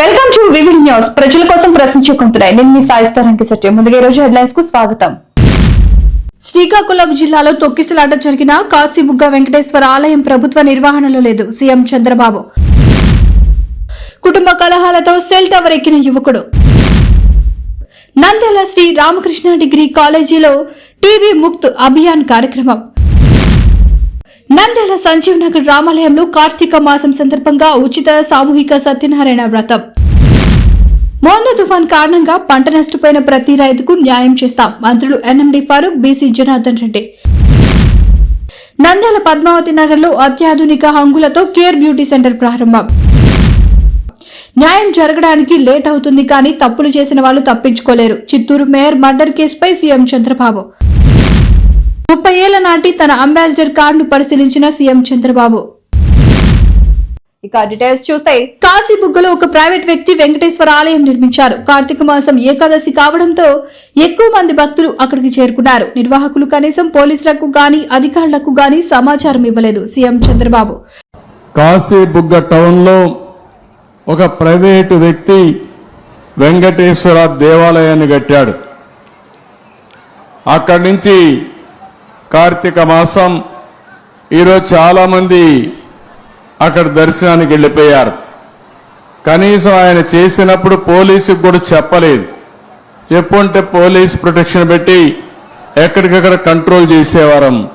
Welcome to vivid news. ప్రజల కోసం ప్రశ్నించుకుంటున్నాయి నేను మీ సాయిస్తారంకి సత్యం. ముందుగా ఈ రోజు హెడ్లైన్స్కు స్వాగతం. శ్రీకాకుళం జిల్లాలో తొక్కిసలాట జరిగిన కాశీబుగ్గ వెంకటేశ్వర ఆలయం ప్రభుత్వ నిర్వహణలో లేదు. సీఎం చంద్రబాబు. కుటుంబ కలహాలతో సెల్ టవర్ ఎక్కిన యువకుడు. నంద్యాల శ్రీ రామకృష్ణ డిగ్రీ కాలేజీలో టీబీ ముక్త్ అభియాన్ కార్యక్రమం. నంద్యాల సంజీవ్ నగర్ రామాలయంలో కార్తీక మాసం సందర్భంగా ఉచిత సామూహిక సత్యనారాయణ వ్రతం. మోందా తుఫాన్ కారణంగా పంట నష్టపోయిన ప్రతి రైతుకు న్యాయం చేస్తాం మంత్రులు ఎన్ఎండి ఫారూక్ బీసీ జనార్దన్ రెడ్డి. నంద్యాల పద్మావతి నగర్లో అత్యాధునిక హంగులతో కేర్ బ్యూటీ సెంటర్ ప్రారంభం. న్యాయం జరగడానికి లేట్ అవుతుంది కానీ తప్పులు చేసిన వాళ్ళు తప్పించుకోలేరు చిత్తూరు మేయర్ మర్డర్ కేసుపై సీఎం చంద్రబాబు. ముప్పై ఏళ్ళ నాటి తన అంబాసిడర్ కార్డును పరిశీలించిన సీఎం చంద్రబాబు. ఇక డీటెయిల్స్ చూస్తే కాశీబుగ్గలో ఒక ప్రైవేట్ వ్యక్తి వెంకటేశ్వర ఆలయం నిర్మించారు. కార్తీక మాసం ఏకాదశి కావడంతో ఎక్కువ మంది భక్తులు అక్కడికి చేరుకున్నారు. నిర్వాహకులు కనీసం పోలీసులకు గాని అధికారులకు గాని సమాచారం ఇవ్వలేదు సీఎం చంద్రబాబు. కాశీబుగ్గ టౌన్లో ఒక ప్రైవేటు వ్యక్తి వెంకటేశ్వర దేవాలయాన్ని కట్టాడు. అక్కడి నుంచి కార్తీక మాసం ఈరోజు చాలామంది అక్కడ దర్శనానికి వెళ్ళిపోయారు. కనీసం ఆయన చేసినప్పుడు పోలీసుకు కూడా చెప్పలేదు. చెప్పుంటే పోలీస్ ప్రొటెక్షన్ పెట్టి ఎక్కడికక్కడ కంట్రోల్ చేసేవారం.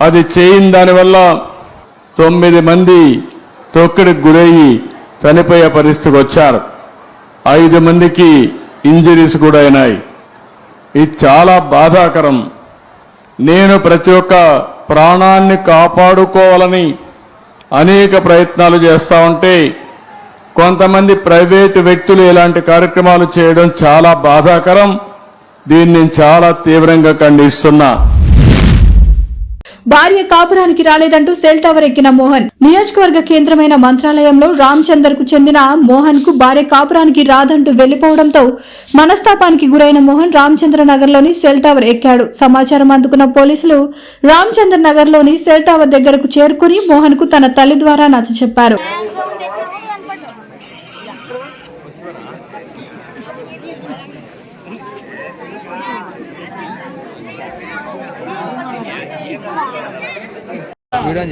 అది చేయని దానివల్ల తొమ్మిది మంది తొక్కిడికి గురయ్యి చనిపోయే పరిస్థితికి వచ్చారు. ఐదు మందికి ఇంజరీస్ కూడా అయినాయి. ఇది చాలా బాధాకరం. నేను ప్రతి ఒక్క ప్రాణాన్ని కాపాడుకోవాలని అనేక ప్రయత్నాలు చేస్తా ఉంటే కొంతమంది ప్రైవేటు వ్యక్తులు ఇలాంటి కార్యక్రమాలు చేయడం చాలా బాధాకరం. దీన్ని నేను చాలా తీవ్రంగా ఖండిస్తున్నా. భార్య కాపురానికి రాలేదంటూ సెల్ టవర్ ఎక్కిన మోహన్. నియోజకవర్గ కేంద్రమైన మంత్రాలయంలో రామచందర్కు చెందిన మోహన్కు భార్య కాపురానికి రాదంటూ వెళ్ళిపోవడంతో మనస్తాపానికి గురైన మోహన్ రామచంద్ర నగర్లోని సెల్ టవర్ ఎక్కాడు. సమాచారం అందుకున్న పోలీసులు రామచంద్ర నగర్లోని సెల్ టవర్ దగ్గరకు చేరుకుని మోహన్కు తన తల్లి ద్వారా నచ్చ చెప్పారు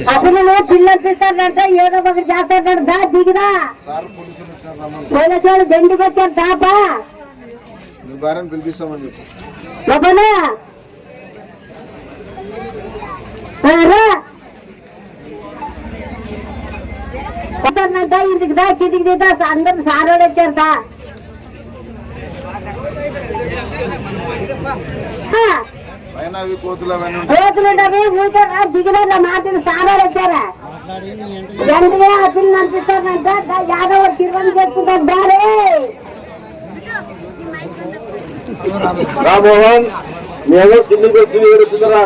అతను పిల్లలు పిస్తాడంట ఏదో ఒకటి చేస్తాడు దా దిగిరా. పోలీసులు దండికి వచ్చారు దాపా భార్యను పిలిపిస్తామని చెప్పు. ఇంటికి దా అందరు సారోడు వచ్చారు అవి కోతులు అవన్నీ మాటలు వచ్చారా యాదవ్ తిరువని చేసుకుంటారు రామోహన్ మేము కిందికి వచ్చి ఏడుస్తుందరా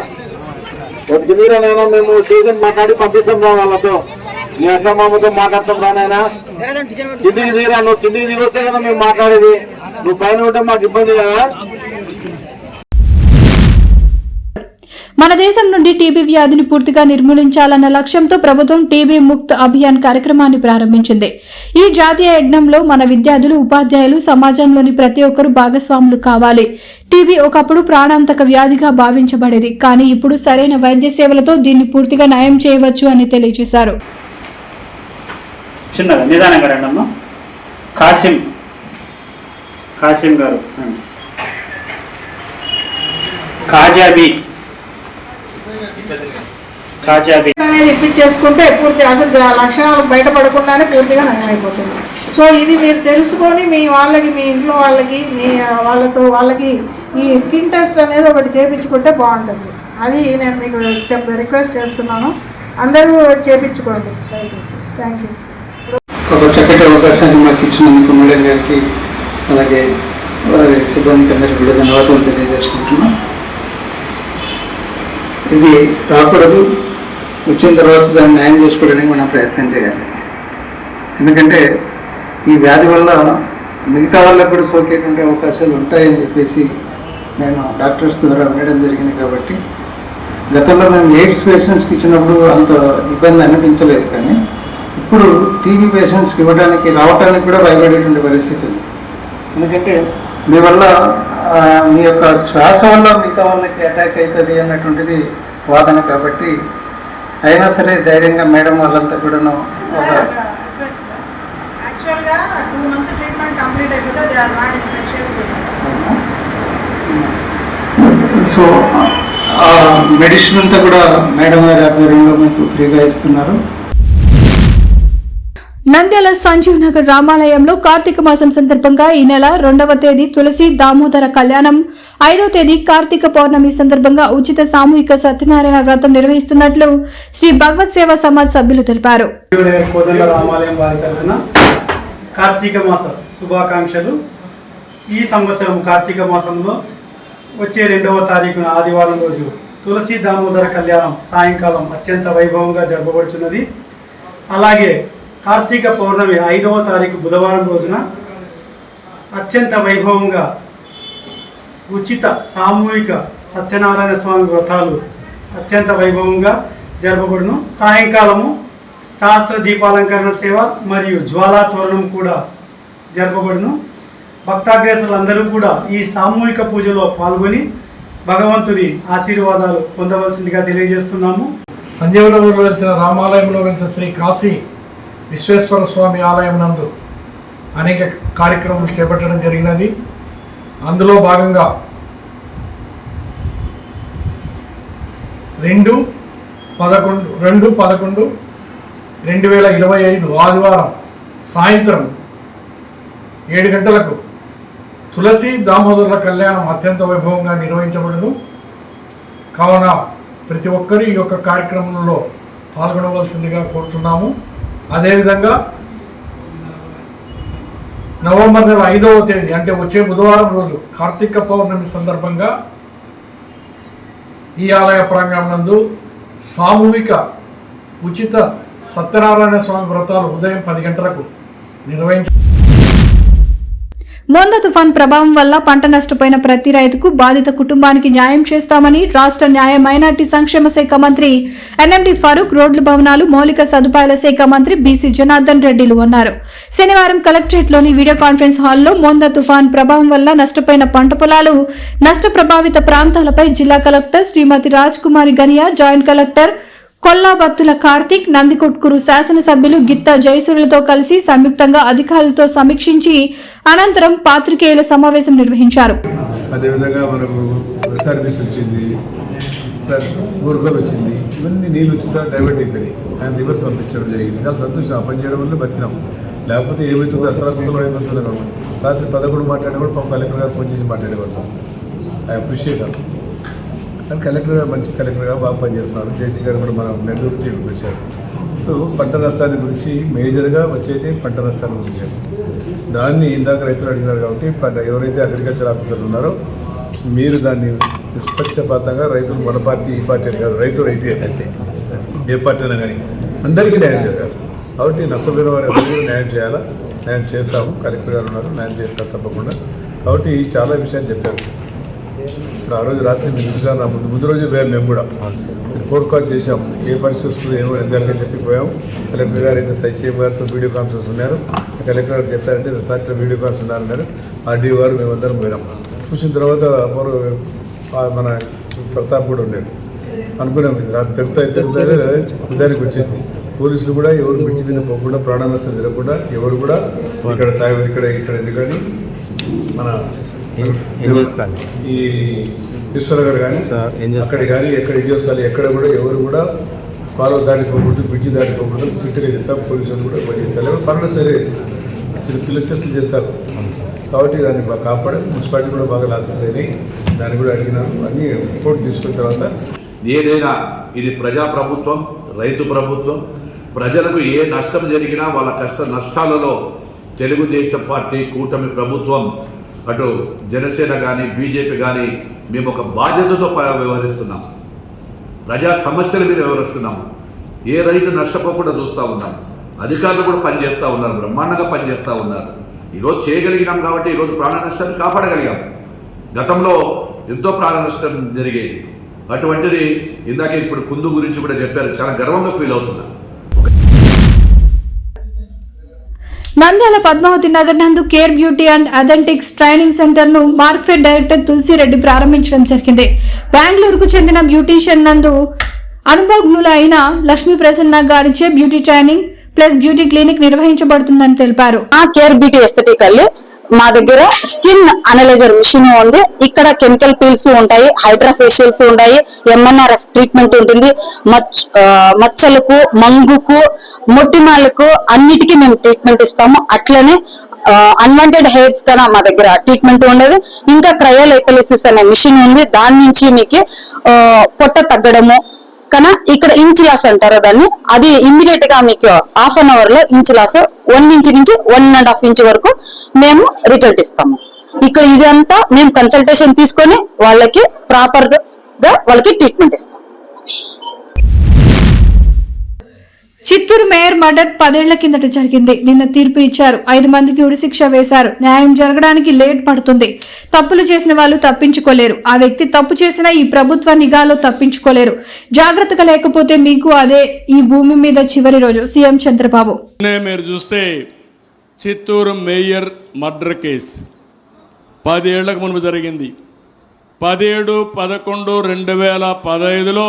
ఒకటి మీరే నేను మేము స్టేషన్ మాట్లాడి పంపిస్తాం రా వాళ్ళతో. మీ అక్క మామతో మాట్లాడతాం రా నాయనా. కిందికి దిగిరా నువ్వు కిందికి దిగి వస్తే కదా మేము మాట్లాడేది. నువ్వు పైన ఉంటే మాకు ఇబ్బంది కదా. మన దేశం నుండి టీబీ వ్యాధిని పూర్తిగా నిర్మూలించాలన్న లక్ష్యంతో ప్రభుత్వం టీబీ ముక్త్ అభియాన్ కార్యక్రమాన్ని ప్రారంభించింది. ఈ జాతీయ యజ్ఞంలో మన విద్యార్థులు ఉపాధ్యాయులు సమాజంలోని ప్రతి ఒక్కరూ భాగస్వాములు కావాలి. టీబీ ఒకప్పుడు ప్రాణాంతక వ్యాధిగా భావించబడేది కానీ ఇప్పుడు సరైన వైద్య సేవలతో దీన్ని పూర్తిగా నయం చేయవచ్చు అని తెలియజేశారు. చిన్నగా నిదానంగా కాసిం. కాసిం గారు కాజాబీ. అనేది ఇప్పించేసుకుంటే పూర్తి అసలు లక్షణాలు బయటపడకుండానే పూర్తిగా నయమైపోతుంది. సో ఇది మీరు తెలుసుకొని మీ వాళ్ళకి మీ ఇంట్లో వాళ్ళకి మీ వాళ్ళతో వాళ్ళకి ఈ స్కిన్ టెస్ట్ అనేది ఒకటి చేయించుకుంటే బాగుంటుంది. అది నేను మీకు చెప్ రిక్వెస్ట్ చేస్తున్నాను. అందరూ చేయించుకోండి దయచేసి థ్యాంక్ యూ. ఒక చక్కటి అవకాశాన్ని మాకు ఇచ్చినందుకు మేడం గారికి అలాగే వారి సిబ్బందికి అందరికీ కూడా ధన్యవాదాలు తెలియజేసుకుంటున్నాం. ఇది రాకూడదు. వచ్చిన తర్వాత దాన్ని న్యాయం చేసుకోవడానికి మనం ప్రయత్నం చేయాలి. ఎందుకంటే ఈ వ్యాధి వల్ల మిగతా వాళ్ళకు కూడా సోకేటువంటి అవకాశాలు ఉంటాయని చెప్పేసి నేను డాక్టర్స్ ద్వారా వినడం జరిగింది కాబట్టి గతంలో మేము ఎయిడ్స్ పేషెంట్స్కి ఇచ్చినప్పుడు అంత ఇబ్బంది అనిపించలేదు కానీ ఇప్పుడు టీబీ పేషెంట్స్కి ఇవ్వడానికి రావడానికి కూడా భయపడేటువంటి పరిస్థితి ఉంది. ఎందుకంటే మీ వల్ల మీ యొక్క శ్వాస వల్ల మిగతా వాళ్ళకి అటాక్ అవుతుంది అన్నటువంటిది వాదన కాబట్టి అయినా సరే ధైర్యంగా మేడం వాళ్ళంతా కూడాను ఒక యాక్చువల్గా టూ మంత్స్ ట్రీట్మెంట్ కంప్లీట్ అయిపోతే they are not infectious so uh medicine అంతా కూడా మేడం గారి ఆధ్వర్యంలో మీకు ఫ్రీగా ఇస్తున్నారు. నంద్యాల సంజీవ్ నగర్ రామాలయంలో కార్తీక మాసం సందర్భంగా ఈ నెల రెండవ తేదీ తులసి దామోదర కళ్యాణం ఐదవ తేదీ కార్తీక పౌర్ణమి సందర్భంగా ఉచిత సామూహిక సత్యనారాయణ వ్రతం నిర్వహిస్తున్నట్లు శ్రీ భగవత్ సేవా సమాజ్ సభ్యులు తెలిపారు. కార్తీక మాస శుభాకాంక్షలు. ఈ సంవత్సరం కార్తీక మాసంలో వచ్చే రెండవ తారీఖున ఆదివారం రోజు తులసి దామోదర కళ్యాణం సాయంకాలం అత్యంత వైభవంగా జరపబడుచున్నది. అలాగే కార్తీక పౌర్ణమి ఐదవ తారీఖు బుధవారం రోజున అత్యంత వైభవంగా ఉచిత సామూహిక సత్యనారాయణ స్వామి వ్రతాలు అత్యంత వైభవంగా జరపబడును. సాయంకాలము సహస్ర దీపాలంకరణ సేవ మరియు జ్వాలా తోరణం కూడా జరపబడును. భక్తాగ్రేసులందరూ కూడా ఈ సామూహిక పూజలో పాల్గొని భగవంతుని ఆశీర్వాదాలు పొందవలసిందిగా తెలియజేస్తున్నాము. సంజీవనగర్లో వెలిసిన రామాలయంలో వెలిసిన శ్రీ కాశీ విశ్వేశ్వర స్వామి ఆలయం నందు అనేక కార్యక్రమాలు చేపట్టడం జరిగినది. అందులో భాగంగా రెండు పదకొండు రెండు పదకొండు రెండు వేల ఇరవై ఐదు ఆదివారం సాయంత్రం ఏడు గంటలకు తులసి దామోదరుల కళ్యాణం అత్యంత వైభవంగా నిర్వహించబడును. కావున ప్రతి ఒక్కరూ ఈ యొక్క కార్యక్రమంలో పాల్గొనవలసిందిగా కోరుతున్నాము అదేవిధంగా నవంబర్ నెల ఐదవ తేదీ అంటే వచ్చే బుధవారం రోజు కార్తీక పౌర్ణమి సందర్భంగా ఈ ఆలయ ప్రాంగణందు నందు సామూహిక ఉచిత సత్యనారాయణ స్వామి వ్రతాలు ఉదయం పది గంటలకు నిర్వహించ మొంద తుఫాన్ ప్రభావం వల్ల పంట నష్టపోయిన ప్రతి రైతుకు బాధిత కుటుంబానికి న్యాయం చేస్తామని రాష్ట్ర న్యాయ మైనార్టీ సంక్షేమ శాఖ మంత్రి ఎన్ఎండి ఫరూక్ రోడ్లు భవనాలు మౌలిక సదుపాయాల శాఖ మంత్రి బీసీ జనార్దన్ రెడ్డిలు అన్నారు. శనివారం కలెక్టరేట్లోని వీడియో కాన్ఫరెన్స్ హాల్లో మొంద తుఫాన్ ప్రభావం వల్ల నష్టపోయిన పంట పొలాలు నష్ట ప్రభావిత ప్రాంతాలపై జిల్లా collector Srimathi Raj Kumari Ganiya joint collector Kollabathula Karthik Nandikotkur శాసనసభ్యులు గిత్తా జయసూర్యులతో కలిసి సంయుక్తంగా అధికారులతో సమీక్షించి అనంతరం పాత్రికేయుల సమావేశం నిర్వహించారు. అదేవిధంగా మనకు సర్వీస్ వచ్చింది బురకలు వచ్చింది ఇవన్నీ నీళ్ళు వచ్చిన తర్వాత డైవర్ట్ అయిపోయినాయి. ఆయన రివర్స్ పంపించడం జరిగింది. చాలా సంతోషం. ఆ పని చేయడం వల్ల బతికినాం. లేకపోతే ఏమవుతుందో అతరాకుందో ఏమవుతుందో రాత్రి పదకొండు మాట్లాడేవాడు పాపం కలెక్టర్ గారు ఫోన్ చేసి మాట్లాడేవాడు ఐ అప్రిషియేట్ కానీ కలెక్టర్ గారు మంచి కలెక్టర్ గారు బాగా పనిచేస్తున్నారు. జేసీ గారు కూడా మన నెల్లూరు తీరుకు వచ్చారు. సో పంట నష్టాన్ని గురించి మేజర్గా వచ్చేది పంట నష్టాన్ని గురించి. దాన్ని ఇందాక రైతులు అడిగినారు కాబట్టి పంట ఎవరైతే అగ్రికల్చర్ ఆఫీసర్లు ఉన్నారో మీరు దాన్ని నిష్పక్షపాతంగా రైతులు మన పార్టీ ఈ పార్టీ అని కాదు రైతు రైతే. అయితే ఏ పార్టీ అయినా కానీ. అందరికీ న్యాయం జరగాలి కాబట్టి నష్టపోయిన వారు ఎవరికి న్యాయం చేయాలా? న్యాయం చేస్తాము. కలెక్టర్ గారు ఉన్నారు న్యాయం చేస్తారు తప్పకుండా. కాబట్టి చాలా విషయాలు చెప్పారు. ఇప్పుడు ఆ రోజు రాత్రి మీరు చూసారు నా ముందు ముందు రోజు పోయాం మేము కూడా. ఫోర్కాస్ట్ చేశాం. ఏ పరిస్థితి వస్తుంది ఏమో ఎందరికీ చెప్పిపోయాం కలెక్టర్ గారు అయితే సైసీఎం గారితో వీడియో కాన్ఫరెన్స్ ఉన్నారు. కలెక్టర్ గారు చెప్పారంటే సార్ వీడియో కాన్ఫరెన్స్ ఉన్నారన్నారు ఆర్డీఓ గారు మేమందరం పోయినాం. చూసిన తర్వాత మన ప్రతాప్ కూడా ఉన్నాడు. అనుకున్నాం రాత్రి పెరుగుతా పెరుగుతా దానికి వచ్చేసింది. పోలీసులు కూడా ఎవరు బ్రిడ్జ్ మీద పోకుండా ప్రాణ నష్టం జరగకుండా ఎవరు కూడా ఇక్కడ సాయం ఇక్కడ ఇక్కడ ఎందుకని మన ఈ ఈశ్వర గారు కానీ అక్కడ కానీ ఎక్కడ ఎన్జిఓస్ కానీ ఎక్కడ కూడా ఎవరు కూడా కాలువ దాటిపోకూడదు బ్రిడ్జి దాటిపోకూడదు స్ట్రిక్ట్గా చెప్తాం పోలీసులు కూడా పనిచేస్తారు పనులు సరే పిల్లలు చేస్తులు చేస్తారు. కాబట్టి దాన్ని బాగా కాపాడి మున్సిపాలిటీ కూడా బాగా లాసెస్ అయినాయి. దాన్ని కూడా అడిగినాను అన్ని రిపోర్ట్ తీసుకున్న తర్వాత ఏదైనా ఇది ప్రజా ప్రభుత్వం రైతు ప్రభుత్వం ప్రజలకు ఏ నష్టం జరిగినా వాళ్ళ కష్ట నష్టాలలో తెలుగుదేశం పార్టీ కూటమి ప్రభుత్వం అటు జనసేన కానీ బీజేపీ కానీ మేము ఒక బాధ్యతతో వ్యవహరిస్తున్నాం. ప్రజా సమస్యల మీద వ్యవహరిస్తున్నాము ఏ రైతు నష్టపోకుండా చూస్తూ ఉన్నాం. అధికారులు కూడా పనిచేస్తూ ఉన్నారు బ్రహ్మాండంగా పనిచేస్తూ ఉన్నారు. ఈరోజు చేయగలిగినాం కాబట్టి ఈరోజు ప్రాణ నష్టాన్ని కాపాడగలిగాం. గతంలో ఎంతో ప్రాణ నష్టం జరిగేది. అటువంటిది ఇందాక ఇప్పుడు కుందు గురించి కూడా చెప్పారు. చాలా గర్వంగా ఫీల్ అవుతున్నాను నంద్యాల పద్మావతి నగర్ నందు care beauty and authentics training సెంటర్ను మార్క్ఫెడ్ డైరెక్టర్ తులసిరెడ్డి ప్రారంభించడం జరిగింది. బెంగళూరుకు చెందిన బ్యూటీషియన్ నందు అనుభవజ్ఞులు అయిన లక్ష్మీ ప్రసన్న గారిచే beauty training plus beauty clinic నిర్వహించబడుతుందని తెలిపారు. ఆ కేర్ బ్యూటీ ఎస్థెటికల్ మా దగ్గర స్కిన్ అనలైజర్ మిషన్ ఉంది. ఇక్కడ కెమికల్ పీల్స్ ఉంటాయి హైడ్రాఫేషియల్స్ ఉంటాయి ఎంఎన్ఆర్ఎఫ్ ట్రీట్మెంట్ ఉంటుంది. మచ్ మచ్చలకు మంగుకు మొట్టిమాలకు అన్నిటికీ మేము ట్రీట్మెంట్ ఇస్తాము. అట్లనే అన్వాంటెడ్ హెయిర్స్ కన్నా మా దగ్గర ట్రీట్మెంట్ ఉండదు. ఇంకా క్రయోలైపలిసిస్ అనే మిషన్ ఉంది. దాని నుంచి మీకు పొట్ట తగ్గడము కానీ ఇక్కడ ఇంచ్ లాస్ అంటారు దాన్ని. అది ఇమ్మీడియట్గా మీకు హాఫ్ అన్ అవర్లో ఇంచ్ లాస్ వన్ ఇంచ్ నుంచి వన్ అండ్ హాఫ్ ఇంచ్ వరకు మేము రిజల్ట్ ఇస్తాము. ఇక్కడ ఇదంతా మేము కన్సల్టేషన్ తీసుకొని వాళ్ళకి ప్రాపర్గా వాళ్ళకి ట్రీట్మెంట్ ఇస్తాం చిత్తూరు మేయర్ మర్డర్ పదేళ్ళ కిందట జరిగింది. నిన్న తీర్పు ఇచ్చారు. ఐదు మందికి ఉరిశిక్ష వేశారు. న్యాయం జరగడానికి లేట్ పడుతుంది. తప్పులు చేసిన వాళ్ళు తప్పించుకోలేరు. ఆ వ్యక్తి తప్పు చేసినా ఈ ప్రభుత్వ నిఘాలో తప్పించుకోలేరు. జాగ్రత్తగా లేకపోతే మీకు అదే ఈ భూమి మీద చివరి రోజు. సీఎం చంద్రబాబు. మీరు చూస్తే చిత్తూరు మేయర్ మర్డర్ కేసు. పదేళ్ళకు మునుపు జరిగింది. పదిహేడు పదకొండు రెండు వేల పదహైదులో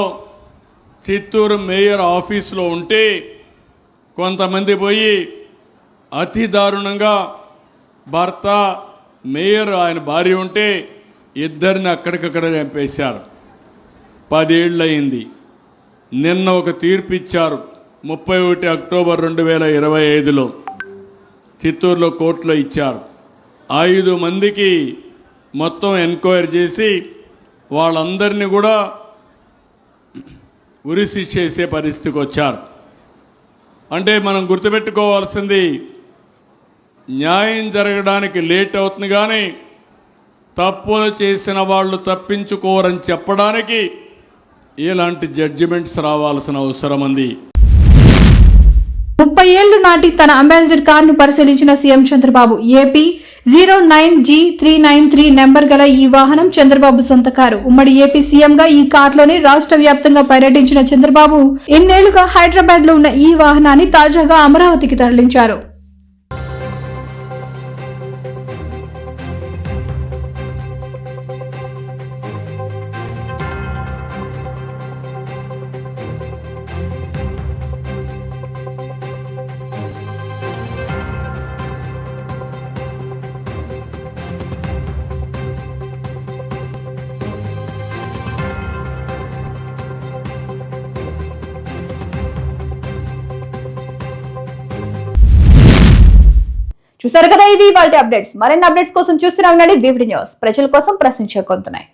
చిత్తూరు మేయర్ ఆఫీసులో ఉంటే కొంతమంది పోయి అతి దారుణంగా భర్త మేయర్ ఆయన భార్య ఉంటే ఇద్దరిని అక్కడికక్కడ చంపేశారు. పదేళ్ళయింది. నిన్న ఒక తీర్పు ఇచ్చారు. ముప్పై ఒకటి అక్టోబర్ రెండు వేల ఇరవై ఐదులో చిత్తూరులో కోర్టులో ఇచ్చారు. ఐదు మందికి మొత్తం ఎంక్వైరీ చేసి వాళ్ళందరినీ కూడా ఉరి చేసే పరిస్థితికి వచ్చారు. అంటే మనం గుర్తుపెట్టుకోవాల్సింది న్యాయం జరగడానికి లేట్ అవుతుంది కానీ తప్పులు చేసిన వాళ్ళు తప్పించుకోరని చెప్పడానికి ఇలాంటి జడ్జిమెంట్స్ రావాల్సిన అవసరం ఉంది. ముప్పై ఏళ్ళు నాటి తన అంబాసిడర్ కార్ను పరిశీలించిన CM Chandrababu AP zero nine G three nine three number గల ఈ వాహనం చంద్రబాబు సొంత కారు. ఉమ్మడి ఏపీ సీఎంగా ఈ కార్లోనే రాష్ట్ర వ్యాప్తంగా పర్యటించిన చంద్రబాబు ఇన్నేళ్ళుగా హైదరాబాద్లో ఉన్న ఈ వాహనాన్ని తాజాగా అమరావతికి తరలించారు. చూసారు కదా ఇది వాళ్ళ అప్డేట్స్. మరిన్ని అప్డేట్స్ కోసం చూస్తూనే ఉండండి. BV news. ప్రజల కోసం ప్రశ్నించే కొంతున్నాయి